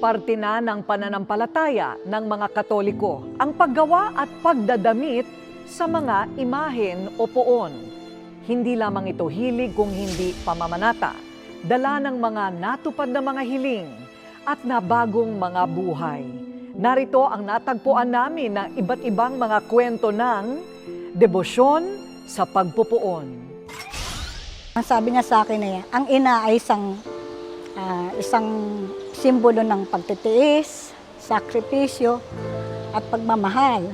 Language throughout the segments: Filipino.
Parte na ng pananampalataya ng mga Katoliko ang paggawa at pagdadamit sa mga imahen o poon. Hindi lamang ito hilig kung hindi pamamanata, dala ng mga natupad na mga hiling at nabagong mga buhay. Narito ang natagpuan namin ng iba't ibang mga kwento ng debosyon sa pagpupuon. Ang sabi niya sa akin ay, ang ina ay isang, ah, isang simbolo ng pagtitiis, sakripisyo, at pagmamahal.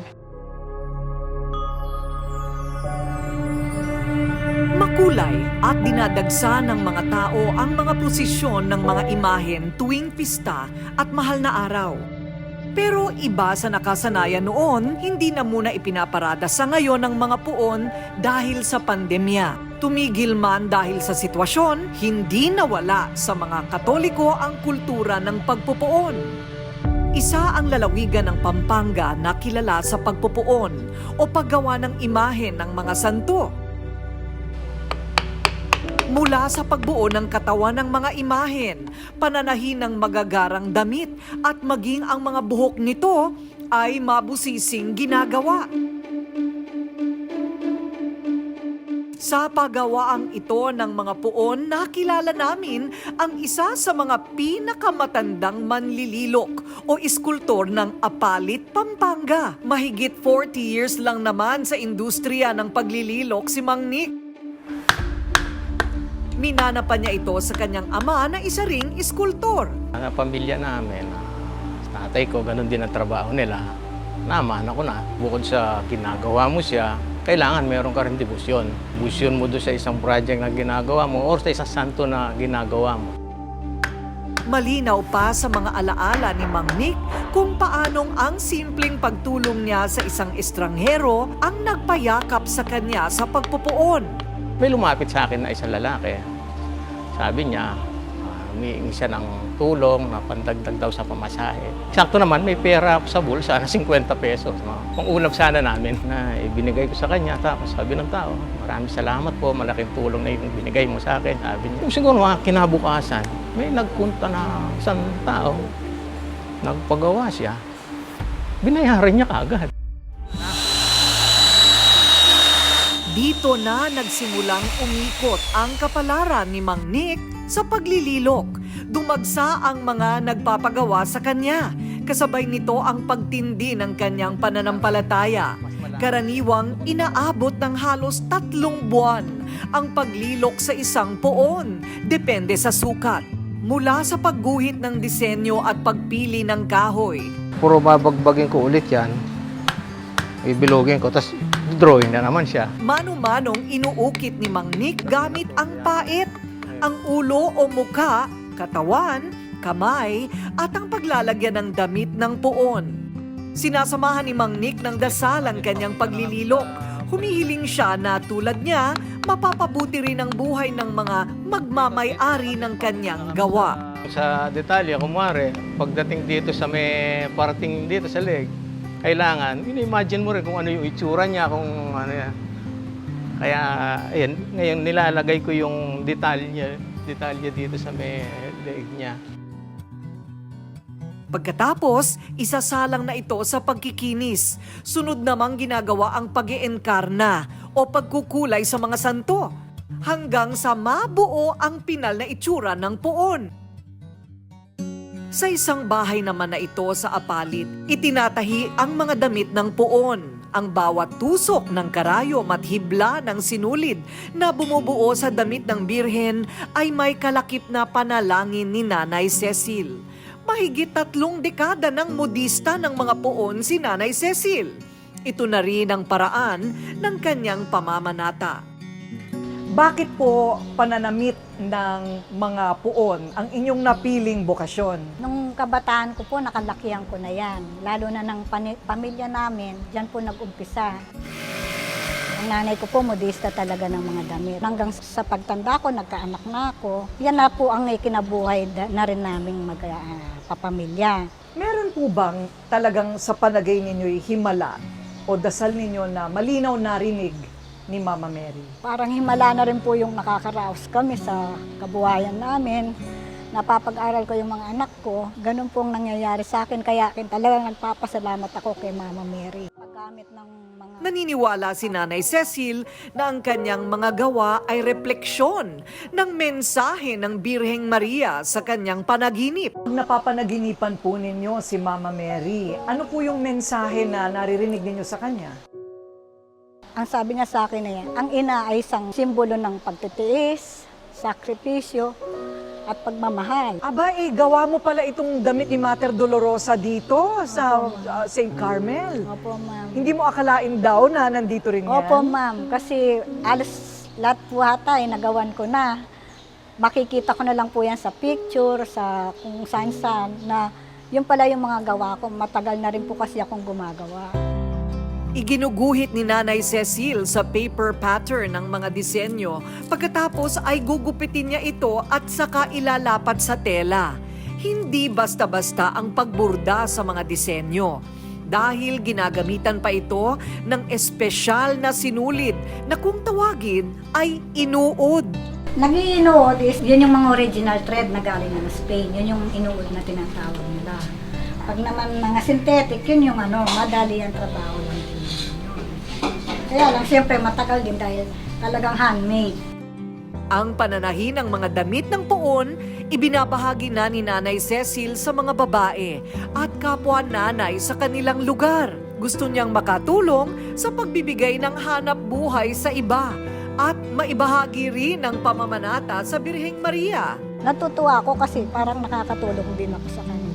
Makulay at dinadagsa ng mga tao ang mga posisyon ng mga imahen tuwing pista at mahal na araw. Pero iba sa nakasanayan noon, hindi na muna ipinaparada sa ngayon ng mga puon dahil sa pandemya. Tumigil man dahil sa sitwasyon, hindi nawala sa mga Katoliko ang kultura ng pagpupuon. Isa ang lalawigan ng Pampanga na kilala sa pagpupuon o paggawa ng imahen ng mga santo. Mula sa pagbuo ng katawan ng mga imahen, pananahin ng magagarang damit at maging ang mga buhok nito ay mabusising ginagawa. Sa paggawaang ito ng mga puon, nakilala namin ang isa sa mga pinakamatandang manlililok o iskultor ng Apalit, Pampanga. Mahigit 40 years lang naman sa industriya ng paglililok si Mang Nick. Minana pa niya ito sa kanyang ama na isa ring iskultor. Ang pamilya namin, tatay ko, ganun din ang trabaho nila. Naman ako na, bukod sa ginagawa mo siya, kailangan meron ka rin debosyon. Debosyon mo doon sa isang project na ginagawa mo or sa isang santo na ginagawa mo. Malinaw pa sa mga alaala ni Mang Nick kung paanong ang simpleng pagtulong niya sa isang estranghero ang nagpayakap sa kanya sa pagpupuon. May lumapit sa akin na isang lalaki. Sabi niya, ah, humihingi siya ng tulong na pandagdag daw sa pamasahe. Sakto naman, may pera ako sa bulsa na 50 pesos. No? Kung ulap sana namin na ibinigay ko sa kanya. Tapos sabi ng tao, maraming salamat po, malaking tulong na yung binigay mo sa akin. Sabi niya, siguro mga kinabukasan, may nagpunta na isang tao, nagpagawa siya. Binayaran niya kagad. Dito na nagsimulang umikot ang kapalaran ni Mang Nick sa paglililok. Dumagsa ang mga nagpapagawa sa kanya. Kasabay nito ang pagtindi ng kanyang pananampalataya. Karaniwang inaabot ng halos tatlong buwan ang paglilok sa isang poon. Depende sa sukat. Mula sa pagguhit ng disenyo at pagpili ng kahoy, Puro babagbagin ko ulit yan. Ibilogin ko, tapos drawing na naman siya. Mano-manong inuukit ni Mang Nick gamit ang pait, ang ulo o muka, katawan, kamay, at ang paglalagyan ng damit ng puon. Sinasamahan ni Mang Nick ng dasal ang kanyang paglililok. Humihiling siya na tulad niya, mapapabuti rin ang buhay ng mga magmamay-ari ng kanyang gawa. Sa detalye, kumare, pagdating dito sa may parating dito sa leg, kailangan, ini-imagine mo rin kung ano yung itsura niya, kung ano yan. Kaya, ayan, ngayon nilalagay ko yung detalye, detalye dito sa may leg niya. Pagkatapos, isasalang na ito sa pagkikinis. Sunod namang ginagawa ang pag enkarna o pagkukulay sa mga santo hanggang sa mabuo ang pinal na itsura ng poon. Sa isang bahay naman na ito sa Apalit, itinatahi ang mga damit ng poon. Ang bawat tusok ng karayom at hibla ng sinulid na bumubuo sa damit ng birhen ay may kalakip na panalangin ni Nanay Cecil. Mahigit tatlong dekada ng modista ng mga poon si Nanay Cecil. Ito na rin ang paraan ng kanyang pamamanata. Bakit po pananamit ng mga puon ang inyong napiling bokasyon? Nung kabataan ko po, nakalakihan ko na yan. Lalo na ng pani- pamilya namin, dyan po nag-umpisa. Ang nanay ko po, modista talaga ng mga damit. Hanggang sa pagtanda ko, nagkaanak na ako. Yan na po ang ikinabuhay da- na rin naming magpapamilya. Meron po bang talagang sa panagay ninyo'y himala o dasal ninyo na malinaw narinig ni Mama Mary? Parang himala na rin po yung nakakaraos kami sa kabuhayan namin napapag-aral ko yung mga anak ko, ganun pong nangyayari sa akin. Kaya akin talagang nagpapasalamat ako kay Mama Mary. Paggamit ng mga... Naniniwala si Nanay Cecil na ang kanyang mga gawa ay refleksyon ng mensahe ng Birheng Maria sa kanyang panaginip. Pag napapanaginipan po ninyo si Mama Mary, ano po yung mensahe na naririnig ninyo sa kanya? Ang sabi niya sa akin na yan, ang ina ay isang simbolo ng pagtitiis, sakripisyo, at pagmamahal. Aba, eh, gawa mo pala itong damit ni Mater Dolorosa dito sa uh, St. Carmel. Opo, ma'am. Hindi mo akalain daw na nandito rin yan? Opo, ma'am. Kasi alas lahat po hata ay nagawan ko na. Makikita ko na lang po yan sa picture, sa kung saan-saan, na yun pala yung mga gawa ko. Matagal na rin po kasi akong gumagawa. Iginuguhit ni Nanay Cecil sa paper pattern ng mga disenyo pagkatapos ay gugupitin niya ito at saka ilalapat sa tela. Hindi basta-basta ang pagburda sa mga disenyo dahil ginagamitan pa ito ng espesyal na sinulid na kung tawagin ay inuod. Nag-iinuod is, yun yung mga original thread na galing ng Spain. Yun yung inuod na tinatawag nila. Pag naman mga synthetic, yun yung ano, madali ang trabaho lang. Kaya lang, siyempre matagal din dahil talagang handmade. Ang pananahi ng mga damit ng poon, ibinabahagi na ni Nanay Cecil sa mga babae at kapwa nanay sa kanilang lugar. Gusto niyang makatulong sa pagbibigay ng hanap buhay sa iba at maibahagi rin ang pamamanata sa Birheng Maria. Natutuwa ako kasi parang nakakatulong din ako sa kanila.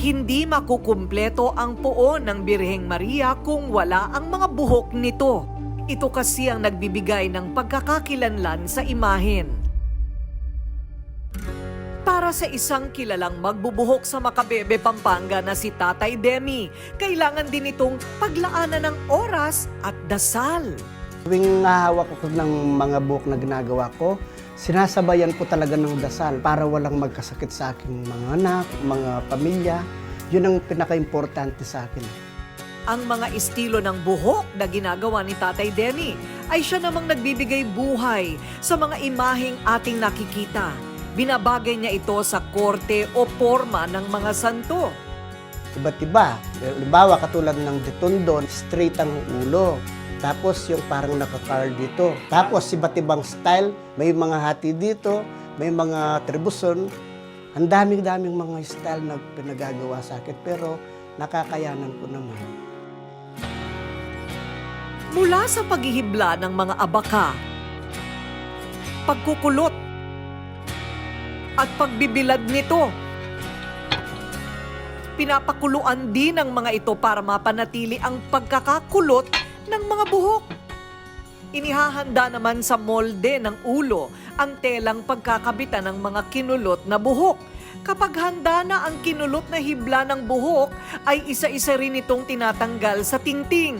Hindi makukumpleto ang poon ng Birheng Maria kung wala ang mga buhok nito. Ito kasi ang nagbibigay ng pagkakakilanlan sa imahen. Para sa isang kilalang magbubuhok sa Makabebe, Pampanga na si Tatay Demi, kailangan din itong paglaanan ng oras at dasal. Tuwing nahawak ako ng mga buhok na ginagawa ko, sinasabayan ko talaga ng dasal para walang magkasakit sa aking mga anak, mga pamilya. Yun ang pinaka-importante sa akin. Ang mga estilo ng buhok na ginagawa ni Tatay Demi ay siya namang nagbibigay buhay sa mga imaheng ating nakikita. Binabagay niya ito sa korte o forma ng mga santo. Iba't iba. Halimbawa, katulad ng detondon, straight ang ulo. Tapos yung parang nakakarl dito. Tapos iba't ibang style. May mga hati dito, may mga tribuson. Ang daming-daming mga style na pinagagawa sa akin. Pero nakakayanan ko naman. Mula sa paghihibla ng mga abaka, pagkukulot, at pagbibilad nito. Pinapakuluan din ang mga ito para mapanatili ang pagkakakulot ng mga buhok. Inihahanda naman sa molde ng ulo ang telang pagkakabitan ng mga kinulot na buhok. Kapag handa na ang kinulot na hibla ng buhok, ay isa-isa rin itong tinatanggal sa tingting.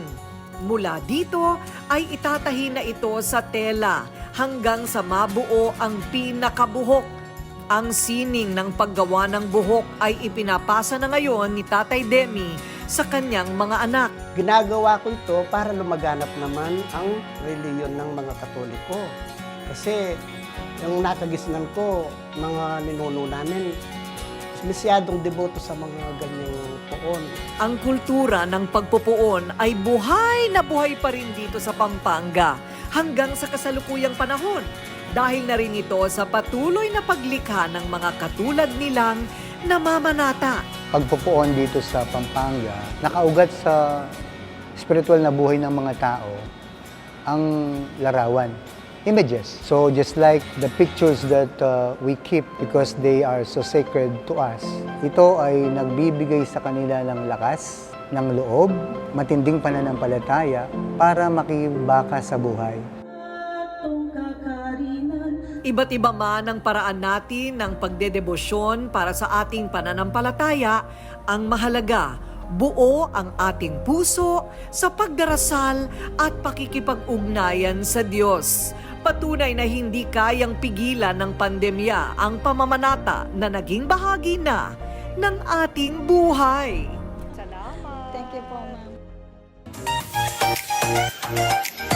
Mula dito ay itatahi na ito sa tela hanggang sa mabuo ang pinakabuhok. Ang sining ng paggawa ng buhok ay ipinapasa na ngayon ni Tatay Demi sa kanyang mga anak. Ginagawa ko ito para lumaganap naman ang reliyon ng mga Katoliko. Kasi yung nakagisnan ko, mga ninuno namin, masyadong deboto sa mga ganyang poon. Ang kultura ng pagpupuon ay buhay na buhay pa rin dito sa Pampanga hanggang sa kasalukuyang panahon dahil na rin ito sa patuloy na paglikha ng mga katulad nilang namamanata. pagpupuon dito sa Pampanga, nakaugat sa spiritual na buhay ng mga tao ang larawan, images. So just like the pictures that uh, we keep because they are so sacred to us, ito ay nagbibigay sa kanila ng lakas, ng loob, matinding pananampalataya para makibaka sa buhay. Iba't iba man ang paraan natin ng pagdedebosyon para sa ating pananampalataya, ang mahalaga, buo ang ating puso sa pagdarasal at pakikipag-ugnayan sa Diyos. Patunay na hindi kayang pigilan ng pandemya ang pamamanata na naging bahagi na ng ating buhay. Thank you po, ma'am.